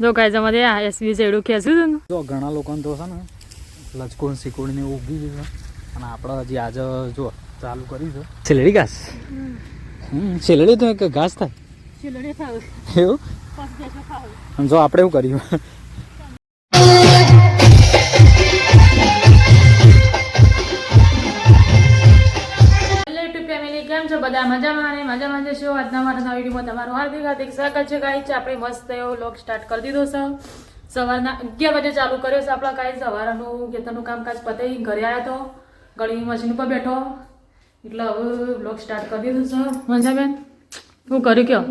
જો ગાય જમાડે આ એસબી જેડું ખેંચ્યું હતું ને. જો ઘણા લોકોને તો છે ને લચકોણ સિકોડીને ને ઉગી ગયું છે. અને આપણે હજી આજે જો ચાલુ કરી છે. છેલડી ઘાસ? હમ છેલડી તો એક ઘાસ થયું. એવું? જો આપણે એવું કર્યું? કેમ છો? બધા મજામાં અને મજામાં જશો આજના મારા નવા વિડીયોમાં તમારું હાર્દિક હાર્દિક સ્વાગત છે ગાઈ છે આપણે મસ્ત એવો લોક સ્ટાર્ટ કરી દીધો છે. સવારના અગિયાર વાગે ચાલુ કર્યો છે આપણા કાંઈ સવારનું ખેતરનું કામકાજ પતાવી ઘરે આવ્યો તો. ઘણી મશીન ઉપર બેઠો. એટલે હવે બ્લોગ સ્ટાર્ટ કરી દીધું છે. મંજાબેન શું કર્યું કયો?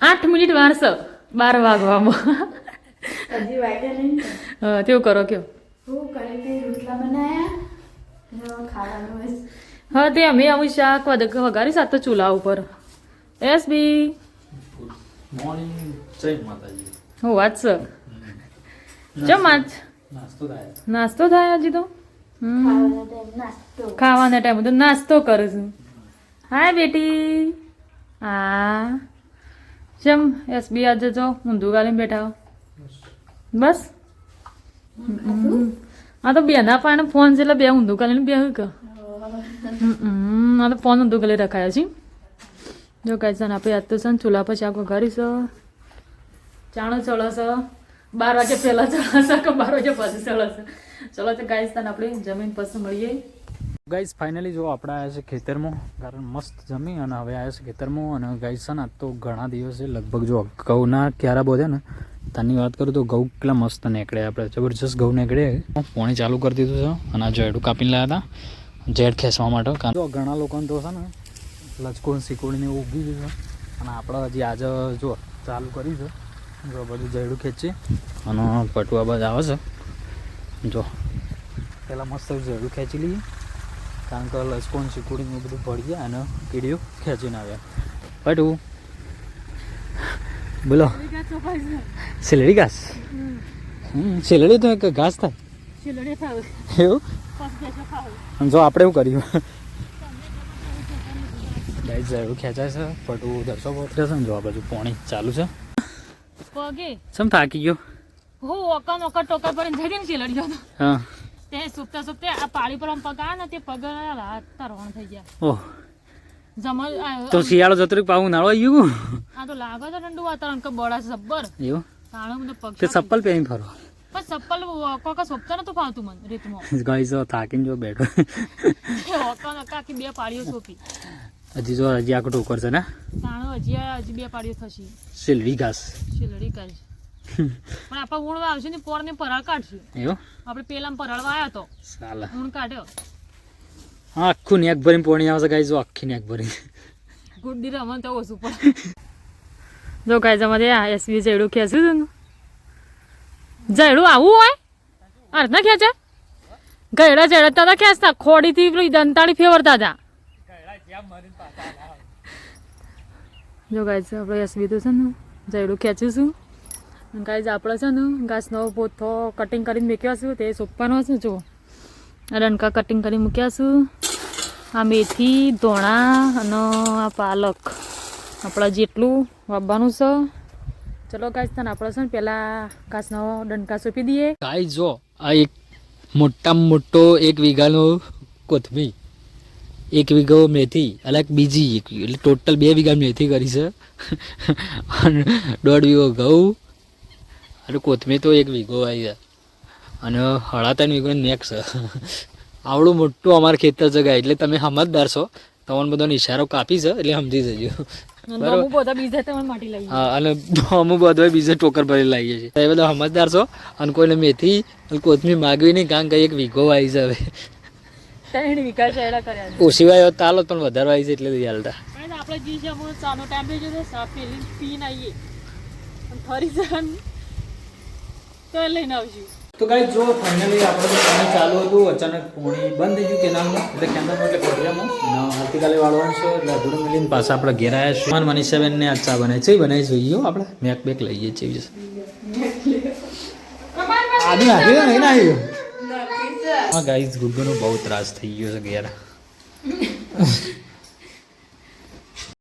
આઠ મિનિટ વાર છે બાર વાગવામાં. હજી વાગ્યા નહીં હા, તેવું કરો કયો. હું કરી તે રોટલા બનાયા? ખાવાનું હા તે અમે અમુક શાક વઘારી સાથે ચૂલા ઉપર. એસ બી મોર્નિંગ જય માતાજી. હું વાત સર ચમ આજ? નાસ્તો થાય. નાસ્તો હજી તો. ખાવાના ટાઈમ નાસ્તો. ખાવાના ટાઈમે તો નાસ્તો કરું છું. હાય બેટી. હા. જમ એસ બી આજે જો ઊંધું ગાલીને બેઠા બસ. હા આ તો બેના પાણે ફોન છે એટલે બે ઊંધું ગાલીને બે કે? હમ, આ તો ફોન ઊંધું ગાલી રખાયા છે. જો કાંઈ છે આપણે આજ તો છે ને ચૂલા પર શાક વઘારીશું ચાણો ચડશે બાર વાગે પહેલા ચડશે કે બાર વાગે પછી ચડશે ચલો તો ગાઈસ તને આપણે જમીન પછી મળીએ. ગાઈસ ફાઇનલી જો આપણે આવ્યા છે ખેતરમાં કારણ મસ્ત જમી અને હવે આવ્યા છે ખેતરમાં. અને ગાઈસ છે ને તો ઘણા દિવસે લગભગ જો ઘઉંના ક્યારા બોધે ને તાની વાત કરું તો ઘઉં કેટલા મસ્ત નીકળે આપણે. જબરજસ્ત ઘઉં નીકળે પોણી ચાલુ કરી દીધું છે. અને આ જો એડું કાપીને લાવ્યા હતા. જેડ ખેંચવા માટે કારણ જો ઘણા લોકોને તો છે ને લચકોણ સિકોડીને ઉગી ગયું છે. અને આપણે હજી આજે જો ચાલુ કરી છે. જો બધું ઝેડું ખેંચી. અને પટુઆ બાજ આવે છે. જો પહેલાં મસ્ત ઝેડું ખેંચી લઈએ. કારણ કે લચકોન સિકોડીને બધું પડી જાય અને કીડીઓ ખેંચીને આવ્યા પટુ. બોલો. સિલેડી ઘાસ? હમ. સેલડી તો એક ઘાસ થાય. એવું? જો આપણે એવું કર્યું? ગાઈસ એવું ખેંચાય છે પટુ દર્શકો પહોંચે છે ને જો આ બાજુ પાણી ચાલુ છે. પગે. સમ થાકી ગયો? હો ઓકા નોકા ટોકા પર જઈ ને ચીલડી ગયો હા. તે સુપતા સુકતા આ પાળી પર આમ પગ ને તે પગ હાથ રોણ થઈ ગયા. ઓહ. જમલ તો શિયાળો જતરી પાવું નાળો આવી ગયું? આ તો લાગે છે ઠંડુ વાતાવરણ કે બળા જબ્બર. એવું? તાણો મને પગ તે ચપ્પલ પહેરી ફરો. પણ ચપ્પલ કોકા સોપતા નતું ફાવતું મને રીતમાં. ગાઈસ થાકીને જો બેઠો. આખી બે પાળીઓ સોપી. હજી જો હજી આખો ટોકર છે ને? તાણો હજી હજી બે પાળીઓ થશે. સિલવી ઘાસ. ચીલડી ઘાસ. પણ આપણે ઊણ આવશે ને પોર ને પરાળ કાઢશું. એવું? આપણે પેલા પરાળવા આવ્યો તો. સાલા. ઊણ કાઢ્યો. હા આખું નેક ભરીને પોણી આવશે ગાઈ જો આખી નેક ભરી ગુડ્ડી રમણ તો ઓછું પડે. જો કાંઈ જમા આ એસબી જયડું ખેંચ્યું હતું ને. જયડું આવું હોય? અર્થ ના ખેંચે. ગયડા ચડતા હતા ખેંચતા. ખોડીથી પેલી દંતાળી ફેવરતા હતા જો ગાય છે આપણે એસબી તો છે ને જયડું ખેંચીશું. ગાય આપણે છે ને ઘાસનો પોથો કટિંગ કરીને મૂક્યા છું, તે સોપવાનો છે જો રણકા કટિંગ કરી મૂક્યા છું. આ મેથી, ધોણા અને આ પાલક. આપણા જેટલું વાવવાનું છે. ચલો ગાઈસ, તને આપણે છે ને પહેલાં ઘાસનો ડંકા સોંપી દઈએ. ગાઈ જો, આ એક મોટામાં મોટો એક વીઘાનો કોથમી એક વીઘો મેથી અલગ બીજી એક, એટલે ટોટલ બે વીઘા મેથી કરી છે. અને દોઢ વીઘો ઘઉં, અને કોથમી તો એક વીઘો આવી છે. અને હળા ત્રણ વીઘો નેક્સ આવડું મોટું અમારે ખેતર જગા એટલે તમે સમજદાર છો. તમને બધાનો ઇશારો કાપી છે, એટલે સમજી જજો. અને અમુક બધા બીજા ટોકર ભરી લાવીએ છીએ. એ બધા સમજદાર છો? અને કોઈને મેથી અને કોથમીર માગવી નહીં કારણ કે એક વીઘો વાઈ છે હવે. ત્રણ વિકાસ એડા ઓછી વાય તાલો પણ વધારે વાઈ છે એટલે લઈ હાલતા. આપણે તો લઈને આવશું. તો ગાઈ જો ફાઇનલી આપણે પાણી ચાલુ હતું અચાનક પાણી બંધ થઈ ગયું કેનાલમાં એટલે કેનાલમાં એટલે કોઠિયામાં આવતીકાલે વાળવાનું છે એટલે અધૂરું મિલીને પાછા આપણે ઘેર આવ્યા છીએ. મારા મનીષાબેનને આ ચા બનાવી છે બનાવી જોઈએ આપણે મેક બેક લઈએ છીએ આદુ નાખ્યું નહીં નાખ્યું હા ગાઈઝ ગુગ્ગુનો બહુ ત્રાસ થઈ ગયો છે ઘેર.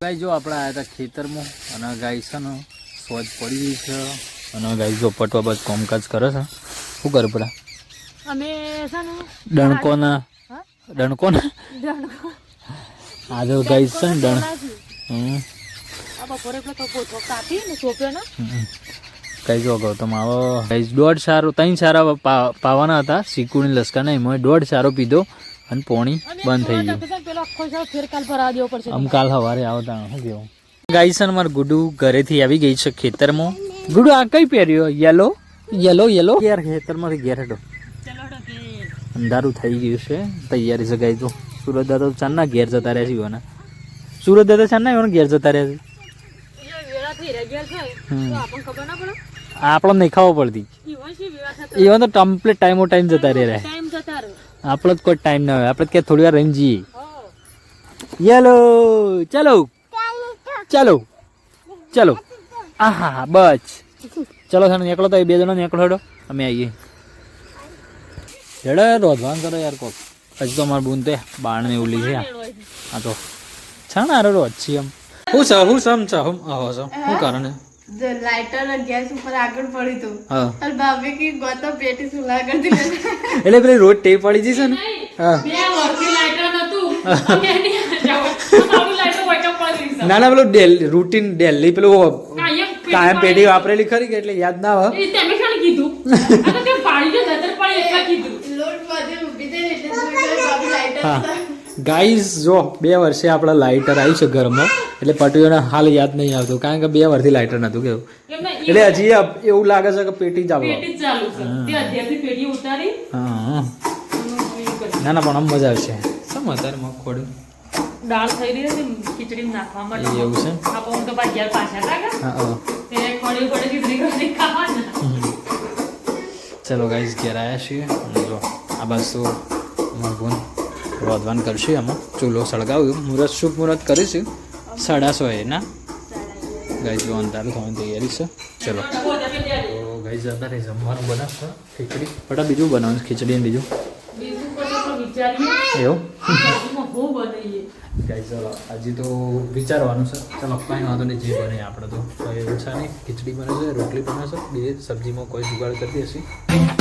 ગાઈ જો આપણે આવ્યા હતા ખેતરમાં અને ગાય છે ને સોજ પડી છે. અને ગાઈ જો પટવા બસ કામકાજ કરે છે. શું કરે પડે? અમે ડણકોના? ડણકોના? ડણકો આ જો ગાઈ છે ને ડણ કઈ જો ગૌતમ આવો ગાઈસ દોઢ સારો ત્રણ સારા પાવાના હતા. સિકુની લસકાના એમાં દોઢ સારો પીધો અને પોણી બંધ થઈ ગયું. આમ કાલ સવારે આવતા શું કેવું ગાઈસ મારું ગુડુ ઘરેથી આવી ગઈ છે ખેતરમાં. ગુડુ આ કઈ પહેર્યો? યલો યલો યલો ઘેર ખેતરમાંથી ઘેર હેડો. અંધારું થઈ ગયું છે. તૈયારી જગાઈ તો સુરત દાદા ચાંદના ઘેર જતા રહ્યા છે ઈવાના. સુરત દાદા ચાંદના ઈવાના ઘેર જતા રહ્યા છે. તો આપણને નહીં ખાવો પડતી. ઈવન તો કમ્પ્લીટ ટાઈમો ટાઈમ જતા ટાઈમ રહે આપણો જ કોઈ ટાઈમ ના હોય. આપણે ક્યાં થોડી વાર રહીને જઈએ. યલો ચાલો. ચાલો. ચાલો. આહા બસ. ચલો સાને નીકળો તો એ બે જણા નીકળો હેડો. અમે આવીએ. હેડો રોધવાન કરો યાર કોક. હજી તો અમારે બૂન તે બાણને એવું ઉલી છે આ તો છાણ આરો રોજ છીએ એમ. હું છે હું સમ છે હું આવો છો. શું કારણ છે? જો ગેસ ઉપર આગળ પડી તું. હા. ભાભી કી ગોતો પેટી સુલા કરતી એટલે પેલી રોજ ટેપ પડી જશે ને? હા. બે વર્ષથી લાઇટર નતું લાઇટર છે ના ના પેલું ડેલ રૂટીન ડેલી પેલું કાયમ પેઢી વાપરેલી ખરી કે એટલે યાદ ના આવે તમે શું કીધું? આ તો કે પાડી દે નતર પડે એટલા કીધું. લોટ બધે ઊભી થઈ એટલે જોઈ ગઈ ભાભી લાઇટર હા. ગાઈઝ જો બે વર્ષે આપણા લાઇટર આવ્યું છે ઘરમાં. એટલે પટુઓને હાલ યાદ નહીં આવતું કારણ કે બે વર્ષથી લાઇટર નતું કેવું? એટલે હજી એવું લાગે છે કે પેટી ચાલુ છે. તે પેટી ઉતારી. હા. ના ના પણ આમ મજા આવશે. શમ અત્યારે મગખોડું દાળ થઈ રહી હતી ખીચડી નાખવા માટે. એવું છે? આ પણ તો ભાઈ ઘેર પાછા લાગે હા હા. તે ખોડી ખોડી ખીચડી કરી ખાવાના. ચલો ગાઈઝ ઘેર આવ્યા છીએ. જો આ બાજુ તો બોન રોધવાન કરશે આમાં. ચૂલો સળગાવ્યું. મુહૂર્ત શુભ મુહૂર્ત કરીશું. સાડા સો એ ના? ગાઈઝ જો અંધારું થવાની તૈયારી છે. ચલો. તો ગાઈઝ અત્યારે જમવાનું બનાવશે. ખીચડી. બટા બીજું બનાવવાનું ખીચડી ને બીજું. એવું? હું બનાવીએ ગાઈઝ ચલો, હજી તો વિચારવાનું છે. ચલો, કાંઈ વાંધો નહીં, જે બને આપણે તો. કંઈ એવું છે નહીં, ખીચડી બને છે, રોટલી બને છે, બે સબ્જીમાં કોઈ જુગાડ કરી દેશે.